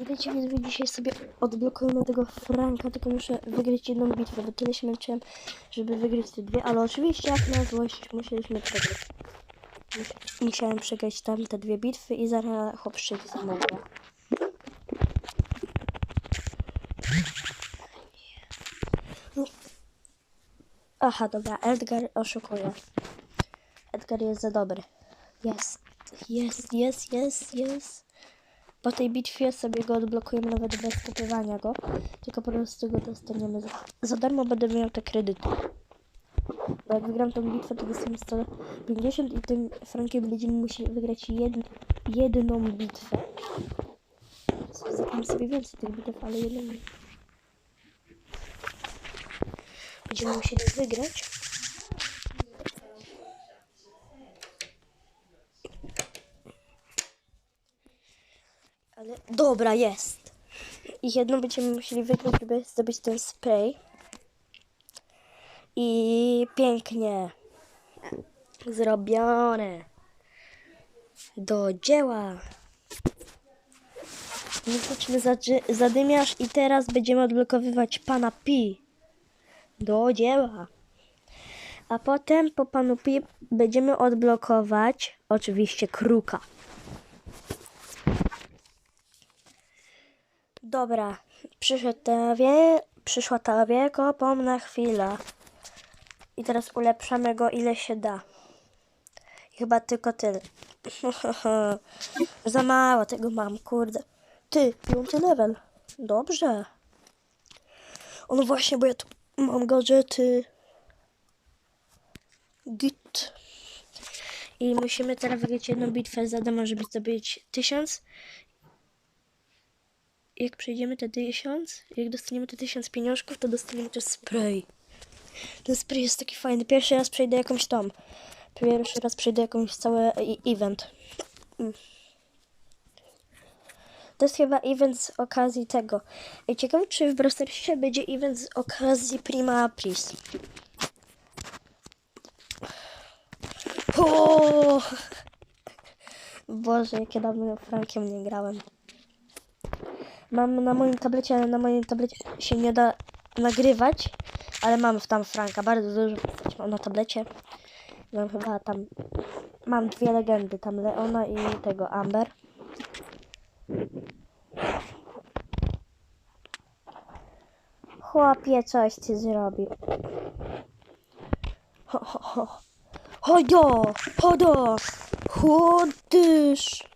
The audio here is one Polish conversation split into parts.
Wiecie, widzowie, dzisiaj sobie odblokujemy tego Franka, tylko muszę wygrać jedną bitwę, bo tyle się męczyłem, żeby wygrać te dwie, ale oczywiście jak na złość musieliśmy przegrać. Mus- Musiałem przegrać tam te dwie bitwy i zaraz hop przyjdzie. No. Aha, dobra, Edgar oszukuje. Edgar jest za dobry. Jest, jest, jest, jest, jest. Po tej bitwie sobie go odblokujemy nawet bez kupywania go. Tylko po prostu go dostaniemy za, za darmo, będę miał te kredyty. Bo jak wygram tą bitwę, to dostanę 150 i tym Frankiem będziemy musieli wygrać jed, jedną bitwę. Zagram sobie więcej tych bitew, ale jedną. Będziemy musieli wygrać. Ale dobra, jest. I jedną będziemy musieli wygrać, żeby zdobyć ten spray. I pięknie. Zrobione. Do dzieła. Chodźmy zadzy- zadymiarz i teraz będziemy odblokowywać pana Pi. Do dzieła. A potem po panu Pi będziemy odblokować oczywiście kruka. Dobra, przyszedł ta wie... przyszła ta wiekopomna chwila. I teraz ulepszamy go ile się da. Chyba tylko tyle. Za mało tego mam, kurde. Ty, piąty level. Dobrze. O no właśnie, bo ja tu mam gadżety. Git. I musimy teraz wygrać jedną bitwę za darmo, żeby zdobyć tysiąc jak przejdziemy te tysiąc, jak dostaniemy te tysiąc pieniążków, to dostaniemy też spray. Ten spray jest taki fajny. Pierwszy raz przejdę jakąś tam. Pierwszy raz przejdę jakąś cały e- event. Mm. To jest chyba event z okazji tego. I ciekawe, czy w Browsersie będzie event z okazji Prima Aprilis. Boże, jak ja dawno Frankiem nie grałem. Mam na moim tablecie, ale na moim tablecie się nie da nagrywać, ale mam tam Franka, bardzo dużo mam na tablecie. Mam chyba tam, mam dwie legendy, tam Leona i tego Amber. Chłopie, coś ty zrobił. Ho, ho, ho. Chodo, chodo, chodysz.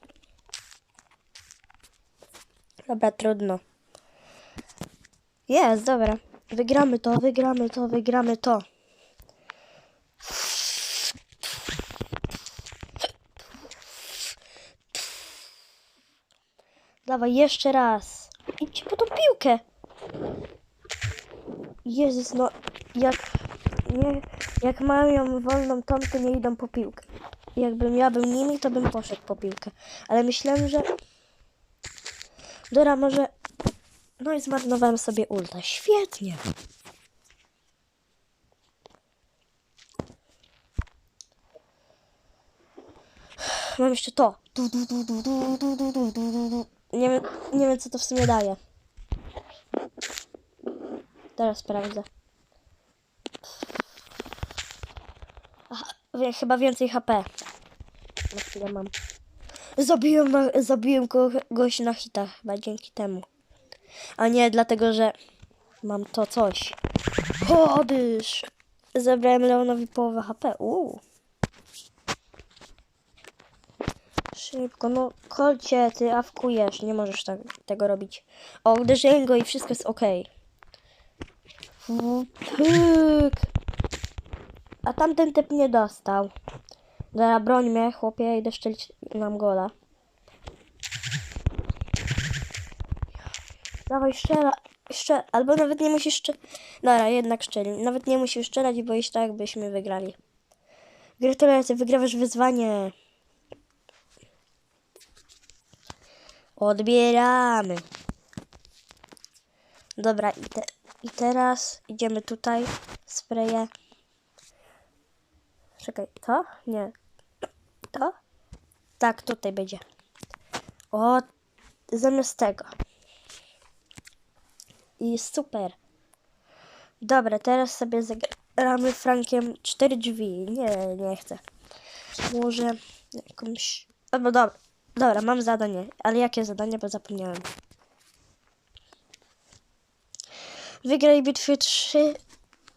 Dobra, trudno. Jest, dobra. Wygramy to, wygramy to, wygramy to. Dawaj, jeszcze raz. Idź po tą piłkę. Jezus, no, jak, nie, jak mają wolną tom, to nie idą po piłkę. Jakbym ja był nimi, to bym poszedł po piłkę. Ale myślałem, że Dobra, może... No i zmarnowałem sobie ulta. Świetnie. Mam jeszcze to. Nie, wiem, nie wiem, co to w sumie daje. Teraz sprawdzę. Aha, chyba więcej HP. Na chwilę mam. Zabiłem, na, zabiłem go, goś na hitach chyba dzięki temu. A nie dlatego, że mam to coś. Chodysz! Zabrałem Leonowi połowę HP. Uuu. Szybko, no kolcie, ty awkujesz, nie możesz tak, tego robić. O, uderzyłem go i wszystko jest ok. Pyk. A tamten typ nie dostał. Dobra, broń mnie, chłopie, idę szczelić nam gola. Dawaj, szczela, szczel, albo nawet nie musisz szczelać. Dobra, jednak szczeli. Nawet nie musisz strzelać, bo iść tak byśmy wygrali. Gratulacje, wygrywasz wyzwanie. Odbieramy. Dobra, i, te, i teraz idziemy tutaj. Spreje. Czekaj, to? Nie. To? Tak, tutaj będzie. O, zamiast tego. I super. Dobra, teraz sobie zagramy Frankiem cztery drzwi. Nie, nie chcę. Może jakąś... Albo dobra. Dobra, mam zadanie. Ale jakie zadanie, bo zapomniałem. Wygraj bitwy 3.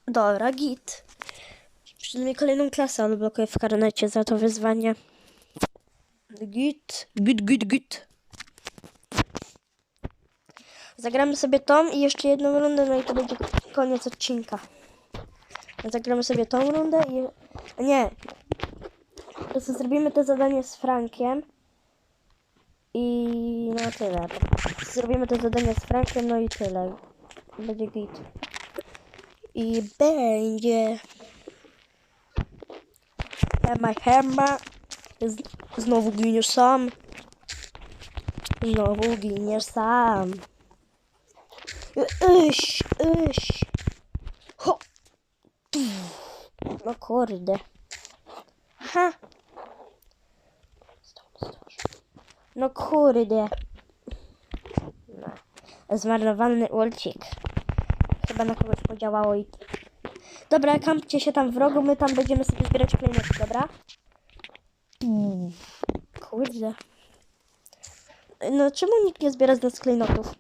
Dobra, git. Przynajmniej kolejną klasę odblokuję w karnecie za to wyzwanie. Git, git, git, git. Zagramy sobie tą i jeszcze jedną rundę, no i to będzie koniec odcinka. Zagramy sobie tą rundę i... Nie. Po prostu zrobimy to zadanie z Frankiem. I no tyle. Zrobimy to zadanie z Frankiem, no i tyle. Będzie git. I będzie... Hema, hema. Znowu giniesz sam. Znowu giniesz sam. Iś, iś. Ho. No kurde. Ha. No kurde. No. Zmarnowany ulcik. Chyba na kogoś podziałało i... Dobra, kampcie się tam w rogu, my tam będziemy sobie zbierać klejnoty, dobra? Kurde. No czemu nikt nie zbiera z nas klejnotów?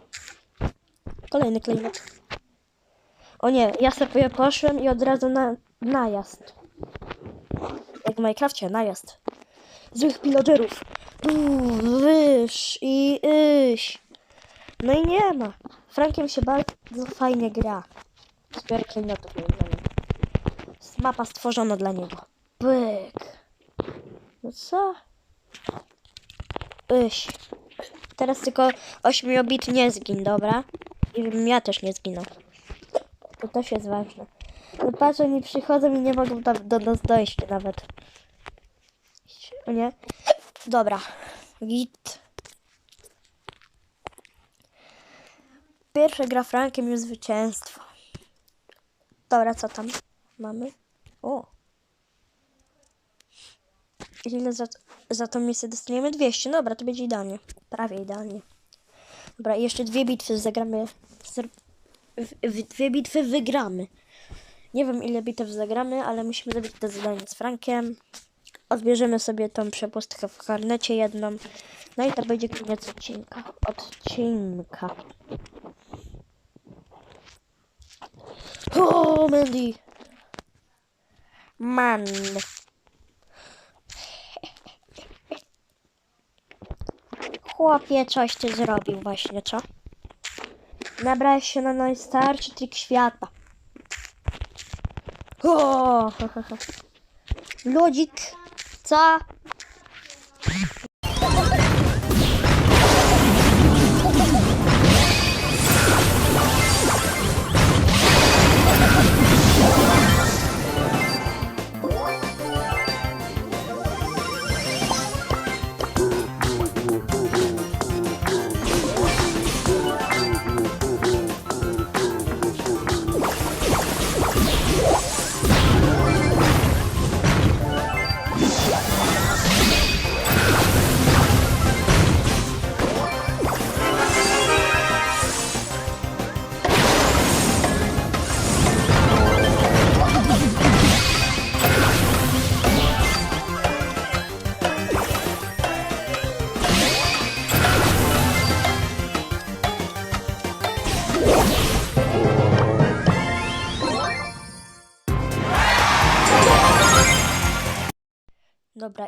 Kolejny klejnot. O nie, ja sobie poszłem i od razu na najazd. Jak w Minecrafcie, najazd. Złych pillagerów. Wyż i iś. No i nie ma. Frankiem się bardzo fajnie gra. Zbiorę klejnotów moim zdaniem. Mapa stworzona dla niego. Byk. No co? Iś. Teraz tylko 8 bit nie zgin, dobra? I żebym ja też nie zginął. To też jest ważne. No patrz, oni przychodzą i nie mogą do, do nas dojść nawet. O nie? Dobra. Git. Pierwsza gra Frankiem już zwycięstwo. Dobra, co tam mamy? O. Ile za, za tą misję dostaniemy? 200. Dobra, to będzie idealnie. Prawie idealnie. Dobra, jeszcze dwie bitwy zagramy. W, w, dwie bitwy wygramy. Nie wiem ile bitew zagramy, ale musimy zrobić to zadanie z Frankiem. Odbierzemy sobie tą przepustkę w karnecie jedną. No i to będzie koniec odcinka. Odcinka. O, Mandy! Man. Chłopie, coś ty zrobił właśnie, co? Nabrałeś się na najstarszy trik świata. O! Ludzik, co?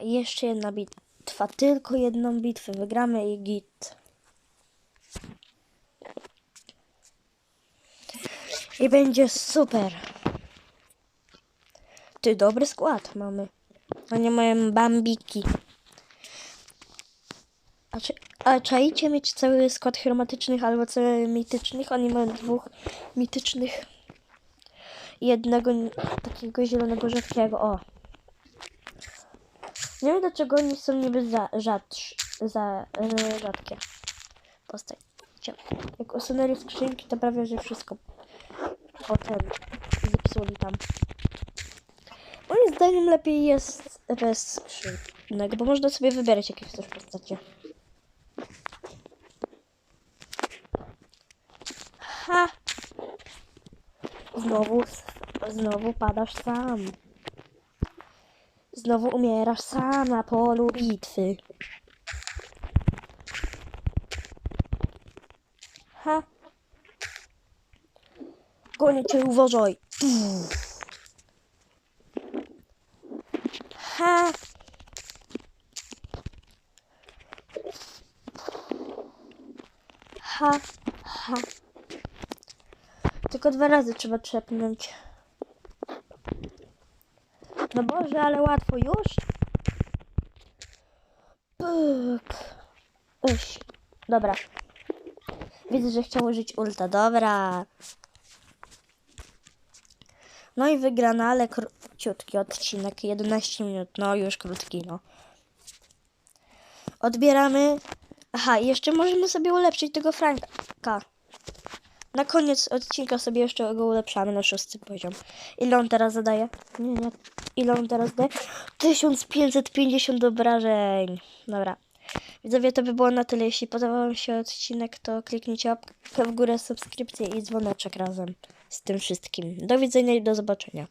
Jeszcze jedna bitwa. Tylko jedną bitwę wygramy i git. I będzie super. Ty, dobry skład mamy. A nie mają bambiki. A, czy, a czaicie mieć cały skład chromatycznych albo cały mitycznych? Oni mają dwóch mitycznych. Jednego takiego zielonego rzadkiego. O. Nie wiem dlaczego oni są niby za, rzadsz, za e, rzadkie postacie. Jak usunęli skrzynki, to prawie że wszystko potem zepsuli tam. Moim zdaniem lepiej jest bez skrzynek, bo można sobie wybierać jakie chcesz postacie. Ha! Znowu, znowu padasz sam. Znowu umierasz sam na polu bitwy. Ha. Gonię cię, uważaj. Ha. Ha, ha. Tylko dwa razy trzeba trzepnąć. No Boże, ale łatwo już. Pyk. Uś. Dobra. Widzę, że chciał użyć ulta. Dobra. No i wygrana, ale króciutki odcinek. 11 minut. No już krótki, no. Odbieramy. Aha, jeszcze możemy sobie ulepszyć tego Franka. Na koniec odcinka sobie jeszcze go ulepszamy na szósty poziom. Ile on teraz zadaje? Nie, nie. Ile on teraz daje? 1550 obrażeń. Dobra. Widzowie, to by było na tyle. Jeśli podobał Wam się odcinek, to kliknijcie łapkę w górę, subskrypcję i dzwoneczek razem z tym wszystkim. Do widzenia i do zobaczenia.